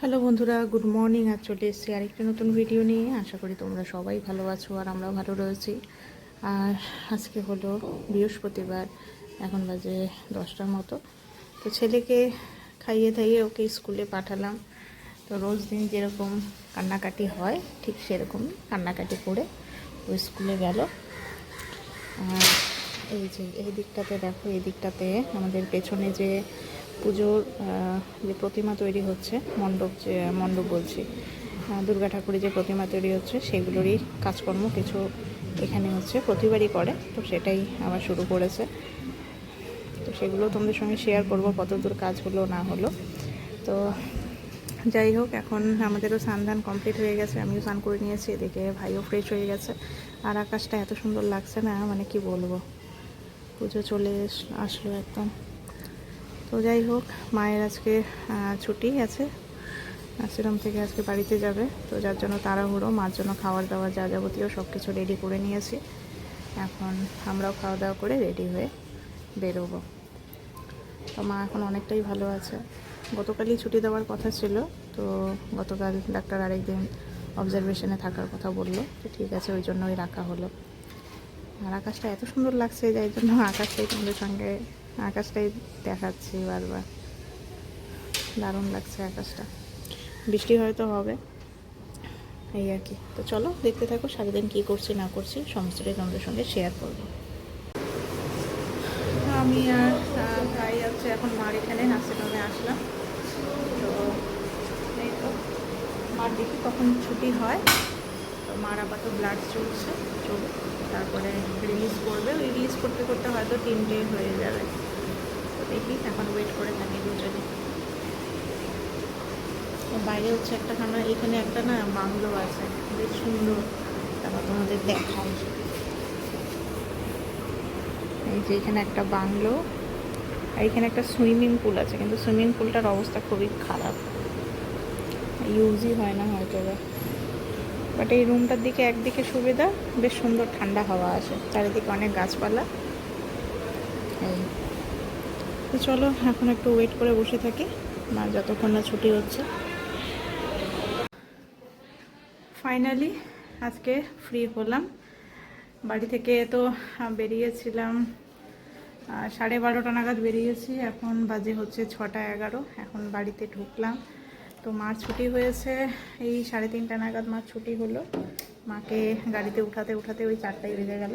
Hello বন্ধুরা, good morning. আর চলে এসেছি আরেকটি নতুন ভিডিও নিয়ে। আশা করি তোমরা সবাই ভালো আছো আর আমরাও ভালো রয়েছি। আর আজকে হলো বৃহস্পতিবার, এখন বাজে দশটার মতো। তো ছেলেকে খাইয়ে দাইয়ে ওকে স্কুলে পাঠালাম। তো রোজ দিন যেরকম কান্নাকাটি হয়, ঠিক সেরকম কান্নাকাটি করে ও স্কুলে গেল। আর এই যে, এই দিকটাতে দেখো, এই দিকটাতে আমাদের পেছনে যে পুজোর যে প্রতিমা তৈরি হচ্ছে, মণ্ডপ যে, মণ্ডপ বলছি দুর্গা ঠাকুরের যে প্রতিমা তৈরি হচ্ছে, সেগুলোরই কাজকর্ম কিছু এখানে হচ্ছে, প্রতিবারই করে, তো সেটাই আবার শুরু করেছে। তো সেগুলো তোমাদের সঙ্গে শেয়ার করব, কতদূর কাজ হলো না হলো। তো যাই হোক, এখন আমাদেরও স্নান কমপ্লিট হয়ে গেছে, আমিও স্নান করে নিয়েছি, এদিকে ভাইও ফ্রেশ হয়ে গেছে। আর আকাশটা এত সুন্দর লাগছে না মানে কি বলব? পুজো চলে আসলো একদম। তো যাই হোক, মায়ের আজকে ছুটি আছে। আশ্রম থেকে আজকে বাড়িতে যাবে। তো যার জন্য তাড়াহুড়ো, মার জন্য খাওয়ার দাওয়ার যা যাবতীয় সব কিছু রেডি করে নিয়েছি। এখন আমরাও খাওয়া দাওয়া করে রেডি হয়ে বেরোবো। তো মা এখন অনেকটাই ভালো আছে। গতকালই ছুটি দেওয়ার কথা ছিল, তো গতকাল ডাক্তার আরেকদিন অবজারভেশনে থাকার কথা বলল তো ঠিক আছে, ওই জন্যই রাখা হলো। আর আকাশটা এত সুন্দর লাগছে, যাই জন্য আকাশটাই তোমাদের সঙ্গে আকাশটাই দেখাচ্ছি বারবার। দারুণ লাগছে আকাশটা। বৃষ্টি হয়তো হবে। এই আর কি। তো চলো দেখতে থাকো সারাদিন কী করছি না করছি সমস্তটাই তোমাদের সঙ্গে শেয়ার করব। আমি আর ভাই হচ্ছে এখন মার এখানে নার্সিংহোমে আসলাম। তো এই তো মার দেখি কখন ছুটি হয়। তো মার আপাতত ব্লাড চলছে চলুক। তারপরে রিলিজ করবে। রিলিজ করতে করতে হয়তো তিনটে হয়ে যাবে। তো দেখি এখন ওয়েট করে থাকি দুজনে। বাইরে হচ্ছে একটা খানা, এখানে একটা না বাংলো আছে, বেশ সুন্দর। তারপর তোমাদের দেখাই। এই যে এখানে একটা বাংলো, আর এখানে একটা সুইমিং পুল আছে, কিন্তু সুইমিং পুলটার অবস্থা খুবই খারাপ। ইউজই হয় না হয়তো বাট এই রুমটার দিকে একদিকে সুবিধা, বেশ সুন্দর ঠান্ডা হাওয়া আসে চারিদিকে অনেক গাছপালা। এই। তো চলো, এখন একটু ওয়েট করে বসে থাকি মার যতক্ষণ না ছুটি হচ্ছে। ফাইনালি আজকে ফ্রি হলাম। বাড়ি থেকে তো বেরিয়েছিলাম সাড়ে বারোটা নাগাদ বেরিয়েছি। এখন বাজে হচ্ছে ছটা এগারো। এখন বাড়িতে ঢুকলাম। তো মার ছুটি হয়েছে, এই সাড়ে তিনটা নাগাদ মার ছুটি হলো। মাকে গাড়িতে উঠাতে উঠাতে ওই চারটায় বেজে গেল।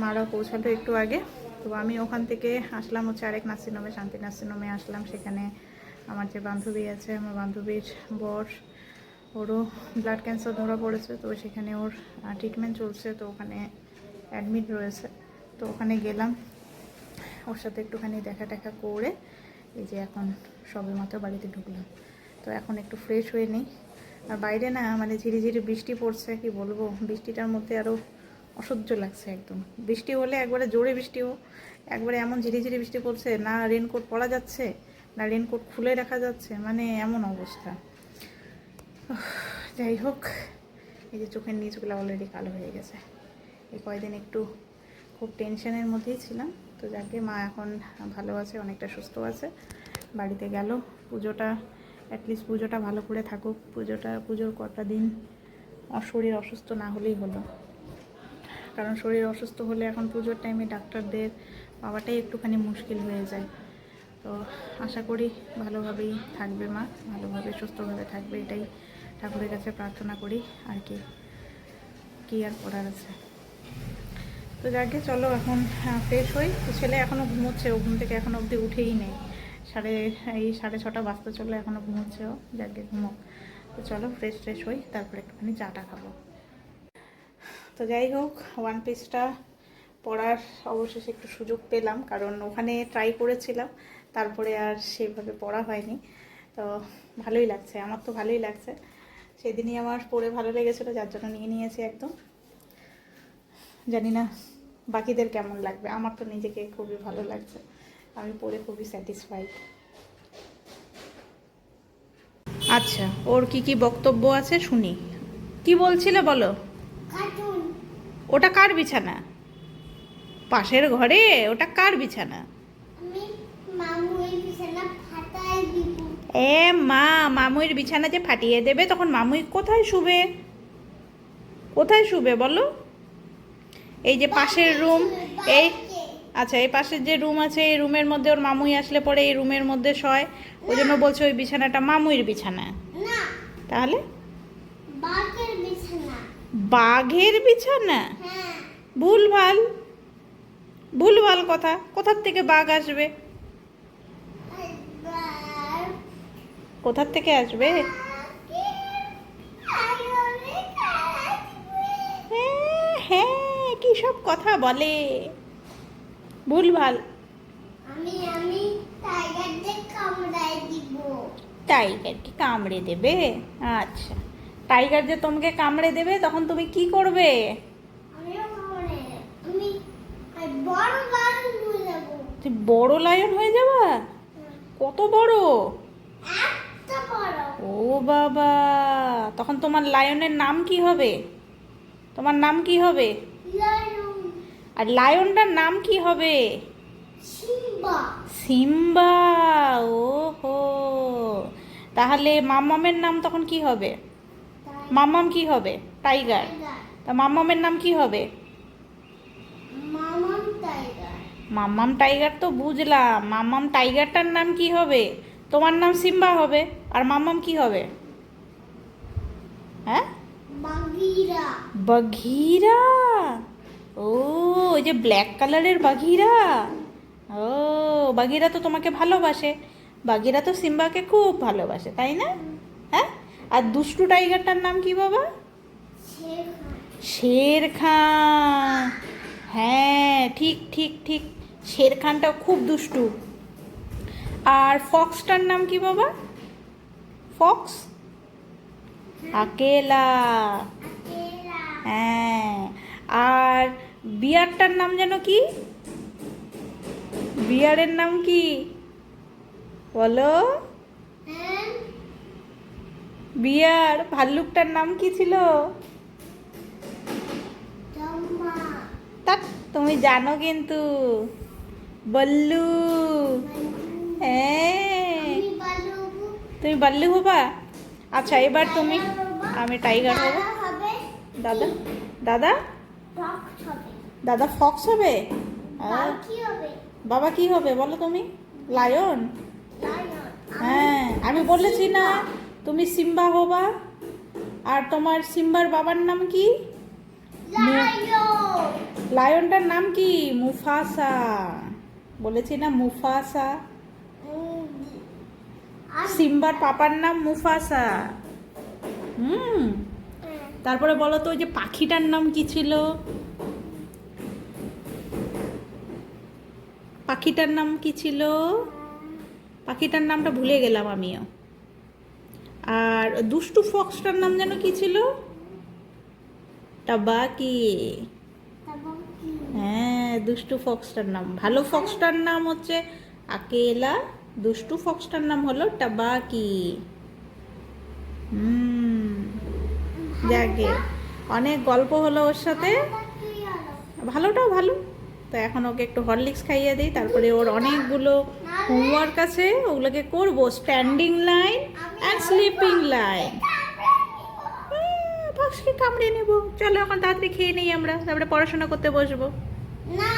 মারাও পৌঁছালো একটু আগে। তো আমি ওখান থেকে আসলাম হচ্ছে আরেক নার্সিংহোমে, শান্তি নার্সিংহোমে আসলাম। সেখানে আমার যে বান্ধবী আছে, আমার বান্ধবীর বর, ওরও ব্লাড ক্যান্সার ধরা পড়েছে, তো সেখানে ওর ট্রিটমেন্ট চলছে, তো ওখানে অ্যাডমিট রয়েছে। তো ওখানে গেলাম, ওর সাথে একটুখানি দেখা টেখা করে এই যে এখন সবে মাত্র বাড়িতে ঢুকলাম। তো এখন একটু ফ্রেশ হয়ে নিই। আর বাইরে না মানে ঝিরিঝিরি বৃষ্টি পড়ছে, কি বলব? বৃষ্টিটার মধ্যে আরও অসহ্য লাগছে একদম। বৃষ্টি হলে একবারে জোরে বৃষ্টি হোক, একবারে এমন ঝিরিঝিরি বৃষ্টি পড়ছে, না রেনকোট পরা যাচ্ছে, না রেনকোট খুলে রাখা যাচ্ছে মানে এমন অবস্থা। যাই হোক, এই যে চোখের নিচগুলো অলরেডি কালো হয়ে গেছে। এই কয়দিন একটু খুব টেনশনের মধ্যেই ছিলাম। তো যাকে মা এখন ভালো আছে, অনেকটা সুস্থ আছে, বাড়িতে গেল। পুজোটা অ্যাটলিস্ট পুজোটা ভালো করে থাকুক। পুজোটা, পুজোর কটা দিন শরীর অসুস্থ না হলেই হলো। কারণ শরীর অসুস্থ হলে এখন পুজোর টাইমে ডাক্তারদের পাওয়াটাই একটুখানি মুশকিল হয়ে যায়। তো আশা করি ভালোভাবেই থাকবে মা, ভালোভাবে, সুস্থভাবে থাকবে এটাই ঠাকুরের কাছে প্রার্থনা করি, আর কি কি আর করার আছে। তো যাকে চলো এখন ফ্রেশ হই। তো ছেলে এখনও ঘুমোচ্ছে, ও ঘুম থেকে এখনও অবধি উঠেই নেই। সাড়ে, এই সাড়ে ছটা বাজতে চলো এখনও ঘুমোচ্ছে ও, যাকে ঘুমোক। তো চলো ফ্রেশ ফ্রেশ হই, তারপরে একটুখানি চাটা খাব। তো যাই হোক ওয়ান পিসটা পড়ার অবশেষে একটু সুযোগ পেলাম, কারণ ওখানে ট্রাই করেছিলাম, তারপরে আর সেভাবে পড়া হয়নি। তো ভালোই লাগছে, আমার তো ভালোই লাগছে। সেদিনই আমার পড়ে ভালো লেগেছিলো, যার জন্য নিয়ে নিয়েছি একদম। জানি না, বাকিদের কেমন লাগবে? আমার তো নিজেকে খুবই ভালো লাগছে, আমি পড়ে খুবই স্যাটিসফাইড আচ্ছা ওর কি কি বক্তব্য আছে শুনি? কি বলছিলে বলো? ওটা কার বিছানা? পাশের ঘরে ওটা কার বিছানা? এ মা মামুইর বিছানা যে ফাটিয়ে দেবে তখন মামুই কোথায় শুবে? কোথায় শুবে বলো? এই যে পাশের রুম এই আচ্ছা এই পাশের যে রুম আছে এই রুমের মধ্যে ওর মামুই আসলে পরে এই রুমের মধ্যে শয়। ওই জন্য বলছে ওই বিছানাটা মামুইর বিছানা। তাহলে? বাঘের বিছানা? ভুলভাল ভুলভাল কথা। কোথার থেকে বাঘ আসবে? কোথার থেকে আসবে? হ্যাঁ, হ্যাঁ কি সব কথা বলে। ভুলভাল। আমি আমি টাইগারদের কামড়ায় দিব। টাইগারকে কামড়ে দেবে? আচ্ছা। টাইগার যে তোমাকে কামড়ে দেবে তখন তুমি কি করবে? বড় বাঘ হয়ে যাব। লায়ন হয়ে যাবা? কত বড়? ও বাবা তখন তোমার লায়নের নাম কি হবে? তোমার নাম কি হবে? আর লায়নটার নাম কি হবে? সিম্বা। সিম্বা ওহো। তাহলে মাম্মামের নাম তখন কি হবে? মাম্মাম কি হবে? টাইগার তা মাম্মামের নাম কি হবে? মাম্মাম টাইগার তো বুঝলাম। মাম্মাম টাইগারটার নাম কি হবে? তোমার নাম সিম্বা হবে। আর মাম্মাম কি হবে? হ্যাঁ? বাঘিরা। ও ওই যে ব্ল্যাক কালারের বাঘিরা? ও বাঘিরা তো তোমাকে ভালোবাসে। বাঘিরা তো সিম্বাকে খুব ভালোবাসে তাই না? হ্যাঁ? আর দুষ্টু টাইগারটার নাম কি বাবা? শের খান হ্যাঁ ঠিক ঠিক ঠিক। শের খানটা খুব দুষ্টু। আর ফক্সটার নাম কি বাবা? ফক্স? আকেলা। হ্যাঁ। আর বিয়ারটার নাম যেন কি? বিয়ারের নাম কি? বলো। বিয়ার ভাল্লুকটার নাম কি ছিল? তুমি জানো কিন্তু। বল্লু। হ্যাঁ তুমি বল্লু হবা? আচ্ছা এবার তুমি আমি টাইগার হব। দাদা দাদা? দাদা? ফক্স হবে। বাবা কি হবে? বলো তুমি। লায়ন হ্যাঁ আমি বলেছি না। তুমি সিম্বা হবা? আর তোমার সিম্বার বাবার নাম কি? লায়নটার নাম কি? মুফাসা। বলেছি না মুফাসা। সিম্বার পাপার নাম মুফাসা। হুম। হ্যাঁ, তারপরে বলো তো ওই যে পাখিটার নাম কি ছিল? পাখিটার নাম কি ছিল? পাখিটার নামটা ভুলে গেলাম আমিও। আর দুষ্টু ফক্সটার নাম যেন কি ছিল? টাবাকি হ্যাঁ দুষ্টু ফক্সটার নাম। ভালো ফক্সটার নাম হচ্ছে আকেলা দুষ্টু ফক্সটার নাম হলো টাবাকি হুম যাকে অনেক গল্প হলো ওর সাথে। ভালোটাও ভালো। তো এখন ওকে একটু হরলিক্স খাইয়ে দিই তারপরে ওর অনেকগুলো হোমওয়ার্ক আছে ওগুলোকে করব standing line and sleeping line ফক্সকে কামড়ে নেব। চলো এখন তাড়াতাড়ি খেয়ে নিই আমরা তারপরে পড়াশোনা করতে বসবো। না।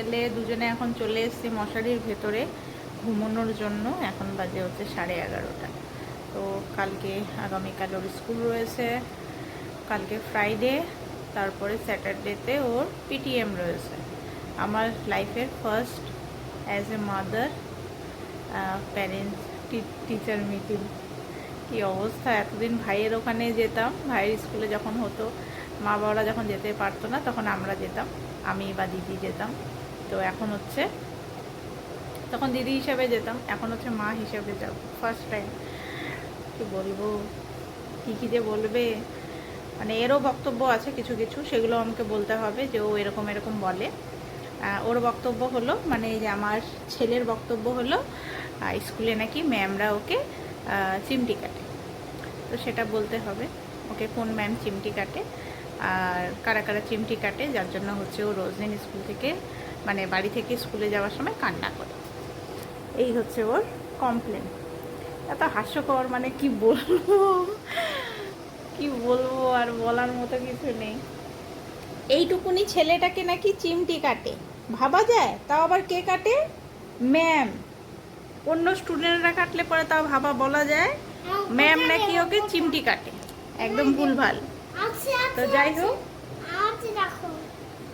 ছেলে দুজনে এখন চলে এসেছি মশারির ভেতরে ঘুমানোর জন্য। এখন বাজে হচ্ছে সাড়ে এগারোটা। তো কালকে আগামীকাল ওর স্কুল রয়েছে। কালকে ফ্রাইডে, তারপরে স্যাটারডেতে ওর পিটিএম রয়েছে। আমার লাইফের first as a mother parents teacher meeting. কি অবস্থা? এতদিন ভাইয়ের ওখানে যেতাম, ভাইয়ের স্কুলে যখন হতো মা বাবারা যখন যেতে পারতো না, তখন আমরা যেতাম। আমি বা দিদি যেতাম। তো এখন হচ্ছে তখন দিদি হিসাবে যেতাম, এখন হচ্ছে মা হিসাবে যাব ফার্স্ট টাইম কি বলব? কী কী যে বলবে? মানে এরও বক্তব্য আছে কিছু কিছু, সেগুলো আমাকে বলতে হবে যে ও এরকম এরকম বলে। ওর বক্তব্য হলো মানে যে আমার ছেলের বক্তব্য হলো স্কুলে নাকি ম্যামরা ওকে চিমটি কাটে। তো সেটা বলতে হবে, ওকে কোন ম্যাম চিমটি কাটে, আর কারা কারা চিমটি কাটে, যার জন্য হচ্ছে ও রোজ দিন স্কুল থেকে মানে বাড়ি থেকে স্কুলে যাওয়ার সময় কান্না করে। এই হচ্ছে ওর কমপ্লেন এত হাস্যকর মানে কি বলব? কি বলব আর বলার মতো কিছু নেই। এইটুকুনি ছেলেটাকে নাকি চিমটি কাটে। ভাবা যায় তাও আবার কে কাটে? ম্যাম অন্য স্টুডেন্টরা কাটলে পরে তাও ভাবা বলা যায় ম্যাম নাকি ওকে চিমটি কাটে। একদম ভুলভাল। আছে তো যাই হোক। দেখো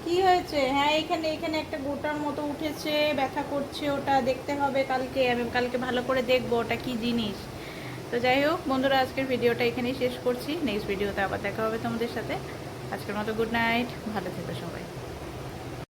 কি হয়েছে? হ্যাঁ এখানে এখানে একটা গোটার মতো উঠেছে, ব্যথা করছে ওটা, দেখতে হবে কালকে, আমি কালকে ভালো করে দেখব ওটা কি জিনিস। তো যাই হোক, বন্ধুরা, আজকের ভিডিওটা এখানেই শেষ করছি। নেক্সট ভিডিওতে আবার দেখা হবে তোমাদের সাথে। আজকের মতো গুড নাইট, ভালো থেকো সবাই।